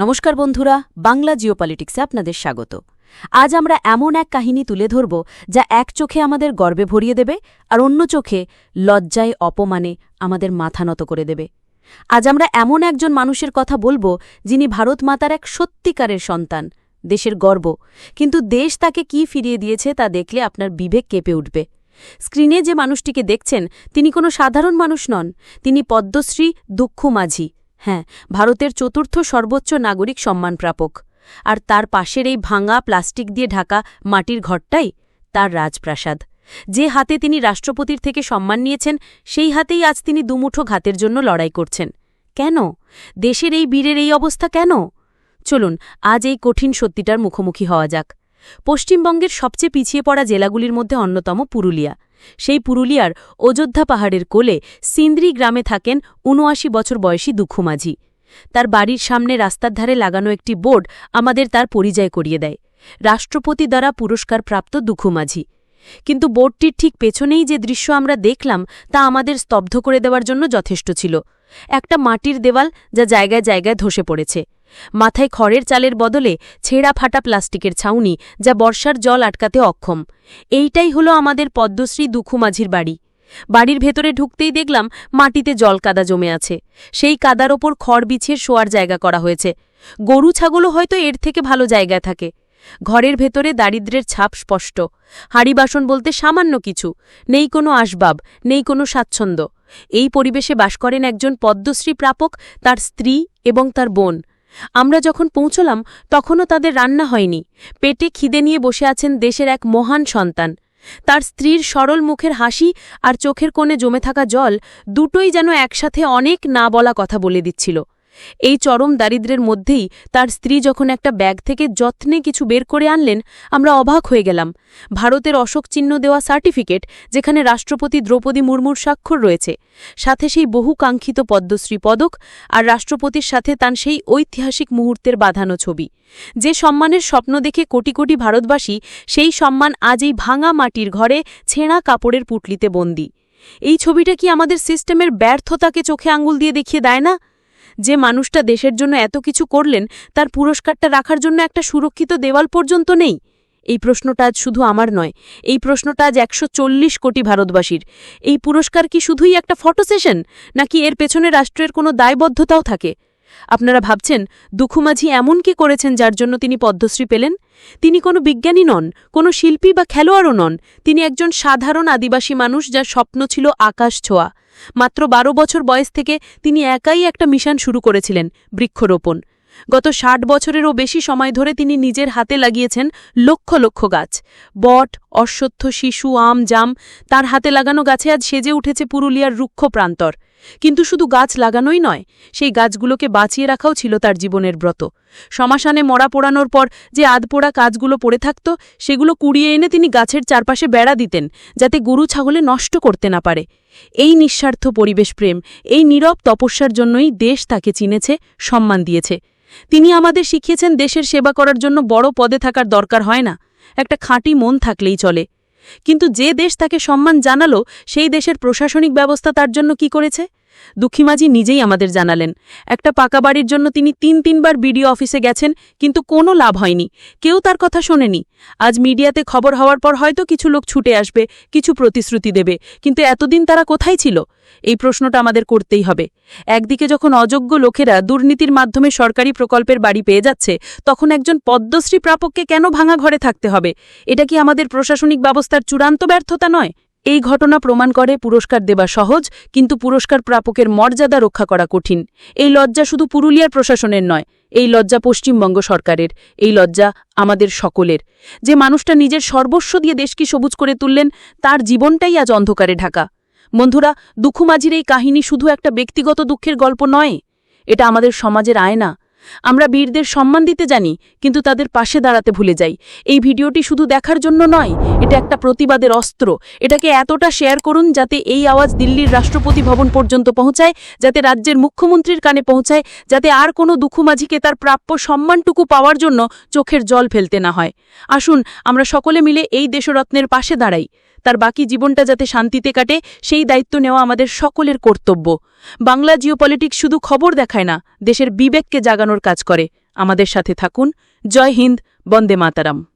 নমস্কার বন্ধুরা, বাংলা জিওপলিটিক্সে আপনাদের স্বাগত। আজ আমরা এমন এক কাহিনী তুলে ধরব যা এক চোখে আমাদের গর্বে ভরিয়ে দেবে আর অন্য চোখে লজ্জায় অপমানে আমাদের মাথা নত করে দেবে। আজ আমরা এমন একজন মানুষের কথা বলব যিনি ভারত মাতার এক সত্যিকারের সন্তান, দেশের গর্ব। কিন্তু দেশ তাকে কি ফিরিয়ে দিয়েছে তা দেখলে আপনার বিবেক কেঁপে উঠবে। স্ক্রিনে যে মানুষটিকে দেখছেন, তিনি কোনো সাধারণ মানুষ নন, তিনি পদ্মশ্রী দুঃখ মাঝি হ্যাঁ ভারতের চতুর্থ সর্বোচ্চ নাগরিক সম্মান প্রাপক আর তার পাশের এই ভাঙা প্লাস্টিক দিয়ে ঢাকা মাটির ঘরটাই তার রাজপ্রাসাদ। যে হাতে তিনি রাষ্ট্রপতির থেকে সম্মান নিয়েছেন, সেই হাতেই আজ তিনি দুমুঠো ঘাতের জন্য লড়াই করছেন। কেন? দেশের এই বীরের এই অবস্থা কেন? চলুন, আজ এই কঠিন সত্যিটার মুখোমুখি হওয়া যাক। পশ্চিমবঙ্গের সবচেয়ে পিছিয়ে পড়া জেলাগুলির মধ্যে অন্যতম পুরুলিয়া। সেই পুরুলিয়ার অযোধ্যা পাহাড়ের কোলে সিন্দ্রি গ্রামে থাকেন উনআশি বছর বয়সী দুঃখুমাঝি। তার বাড়ির সামনে রাস্তার ধারে লাগানো একটি বোর্ড আমাদের তার পরিচয় করিয়ে দেয়। রাষ্ট্রপতি দ্বারা পুরস্কার প্রাপ্ত দুঃখুমাঝি। কিন্তু বোর্ডটির ঠিক পেছনেই যে দৃশ্য আমরা দেখলাম তা আমাদের স্তব্ধ করে দেওয়ার জন্য যথেষ্ট ছিল। একটা মাটির দেওয়াল যা জায়গায় জায়গায় ধসে পড়েছে। মাথায় খড়ের চালের বদলে ছেঁড়া ফাটা প্লাস্টিকের ছাউনি যা বর্ষার জল আটকাতে অক্ষম। এইটাই হলো আমাদের পদ্মশ্রী দুখুমাঝির বাড়ি। বাড়ির ভেতরে ঢুকতেই দেখলাম মাটিতে জল কাদা জমে আছে। সেই কাদার ওপর খড় বিছিয়ে শোয়ার জায়গা করা হয়েছে। গরু ছাগলও হয়তো এর থেকে ভালো জায়গায় থাকে। ঘরের ভেতরে দারিদ্রের ছাপ স্পষ্ট। হাড়ি বাসন বলতে সামান্য কিছু। নেই কোনো আসবাব, নেই কোনো স্বাচ্ছন্দ্য। এই পরিবেশে বাস করেন একজন পদ্মশ্রী প্রাপক, তার স্ত্রী এবং তার বোন। আমরা যখন পৌঁছলাম, তখনও তাদের রান্না হয়নি। পেটে খিদে নিয়ে বসে আছেন দেশের এক মহান সন্তান। তার স্ত্রীর সরল মুখের হাসি আর চোখের কোণে জমে থাকা জল দুটোই যেন একসাথে অনেক না বলা কথা বলে দিচ্ছিল। এই চরম দারিদ্রের মধ্যেই তার স্ত্রী যখন একটা ব্যাগ থেকে যত্নে কিছু বের করে আনলেন, আমরা অবাক হয়ে গেলাম। ভারতের অশোক চিহ্ন দেওয়া সার্টিফিকেট, যেখানে রাষ্ট্রপতি দ্রৌপদী মুর্মুর স্বাক্ষর রয়েছে, সাথে সেই বহু কাঙ্ক্ষিত পদ্মশ্রী পদক আর রাষ্ট্রপতির সাথে তার সেই ঐতিহাসিক মুহূর্তের বাঁধানো ছবি। যে সম্মানের স্বপ্ন দেখে কোটি কোটি ভারতবাসী সেই সম্মান আজ এই ভাঙা মাটির ঘরে ছেঁড়া কাপড়ের পুটলিতে বন্দী। এই ছবিটা কি আমাদের সিস্টেমের ব্যর্থতাকে চোখে আঙুল দিয়ে দেখিয়ে দেয় না? যে মানুষটা দেশের জন্য এত কিছু করলেন, তার পুরস্কারটা রাখার জন্য একটা সুরক্ষিত দেওয়াল পর্যন্ত নেই? এই প্রশ্নটা আজ শুধু আমার নয়, এই প্রশ্নটা আজ একশো চল্লিশ কোটি ভারতবাসীর। এই পুরস্কার কি শুধুই একটা ফটো সেশন? নাকি এর পেছনে রাষ্ট্রের কোনো দায়বদ্ধতাও থাকে? আপনারা ভাবছেন, দুখুমাঝি এমন কি করেছেন যার জন্য তিনি পদ্মশ্রী পেলেন? তিনি কোনো বিজ্ঞানী নন, কোনো শিল্পী বা খেলোয়াড়ও নন, তিনি একজন সাধারণ আদিবাসী মানুষ যার স্বপ্ন ছিল আকাশ ছোঁয়া। মাত্র বারো বছর বয়স থেকে তিনি একাই একটা মিশন শুরু করেছিলেন, বৃক্ষরোপণ। গত ষাট বছরেরও বেশি সময় ধরে তিনি নিজের হাতে লাগিয়েছেন লক্ষ লক্ষ গাছ। বট, অশ্বত্থ, শিশু, আম, জাম, তার হাতে লাগানো গাছে আজ সেজে উঠেছে পুরুলিয়ার রুক্ষ প্রান্তর। কিন্তু শুধু গাছ লাগানোই নয়, সেই গাছগুলোকে বাঁচিয়ে রাখাও ছিল তার জীবনের ব্রত। শ্মশানে মরা পোড়ানোর পর যে আধপোড়া কাজগুলো পড়ে থাকত, সেগুলো কুড়িয়ে এনে তিনি গাছের চারপাশে বেড়া দিতেন, যাতে গরু ছাগলে নষ্ট করতে না পারে। এই নিঃস্বার্থ পরিবেশ প্রেম, এই নীরব তপস্যার জন্যই দেশ তাকে চিনেছে, সম্মান দিয়েছে। তিনি আমাদের শিখিয়েছেন দেশের সেবা করার জন্য বড় পদে থাকার দরকার হয় না, একটা খাঁটি মন থাকলেই চলে। কিন্তু যে দেশ তাকে সম্মান জানালো সেই দেশের প্রশাসনিক ব্যবস্থা তার জন্য কি করেছে? দুঃখীমাঝি নিজেই আমাদের জানালেন, একটা পাকা বাড়ির জন্য তিনি তিন তিনবার বিডিও অফিসে গেছেন, কিন্তু কোনো লাভ হয়নি। কেউ তার কথা শোনেনি। আজ মিডিয়াতে খবর হওয়ার পর হয়তো কিছু লোক ছুটে আসবে, কিছু প্রতিশ্রুতি দেবে, কিন্তু এতদিন তারা কোথায় ছিল? এই প্রশ্নটা আমাদের করতেই হবে। একদিকে যখন অযোগ্য লোকেরা দুর্নীতির মাধ্যমে সরকারি প্রকল্পের বাড়ি পেয়ে যাচ্ছে, তখন একজন পদ্মশ্রী প্রাপককে কেন ভাঙা ঘরে থাকতে হবে? এটা কি আমাদের প্রশাসনিক ব্যবস্থার চূড়ান্ত ব্যর্থতা নয়? এই ঘটনা প্রমাণ করে পুরস্কার দেবা সহজ, কিন্তু পুরস্কার প্রাপকের মর্যাদা রক্ষা করা কঠিন। এই লজ্জা শুধু পুরুলিয়ার প্রশাসনের নয়, এই লজ্জা পশ্চিমবঙ্গ সরকারের, এই লজ্জা আমাদের সকলের। যে মানুষটা নিজের সর্বস্ব দিয়ে দেশকে সবুজ করে তুললেন, তার জীবনটাই আজ অন্ধকারে ঢাকা। বন্ধুরা, দুঃখুমাঝির এই কাহিনী শুধু একটা ব্যক্তিগত দুঃখের গল্প নয়, এটা আমাদের সমাজের আয়না। আমরা বীরদের সম্মান দিতে জানি, কিন্তু তাদের পাশে দাঁড়াতে ভুলে যাই। এই ভিডিওটি শুধু দেখার জন্য নয়, এটা একটা প্রতিবাদের অস্ত্র। এটাকে এতটা শেয়ার করুন যাতে এই আওয়াজ দিল্লির রাষ্ট্রপতি ভবন পর্যন্ত পৌঁছায়, যাতে রাজ্যের মুখ্যমন্ত্রীর কানে পৌঁছায়, যাতে আর কোনো দুঃখমাঝিকে তার প্রাপ্য সম্মানটুকু পাওয়ার জন্য চোখের জল ফেলতে না হয়। আসুন, আমরা সকলে মিলে এই দেশরত্নের পাশে দাঁড়াই। তার বাকি জীবনটা যাতে শান্তিতে কাটে, সেই দায়িত্ব নেওয়া আমাদের সকলের কর্তব্য। বাংলা জিওপলিটিক্স শুধু খবর দেখায় না, দেশের বিবেককে জাগানোর কাজ করে। আমাদের সাথে থাকুন। জয় হিন্দ, বন্দে মাতারাম।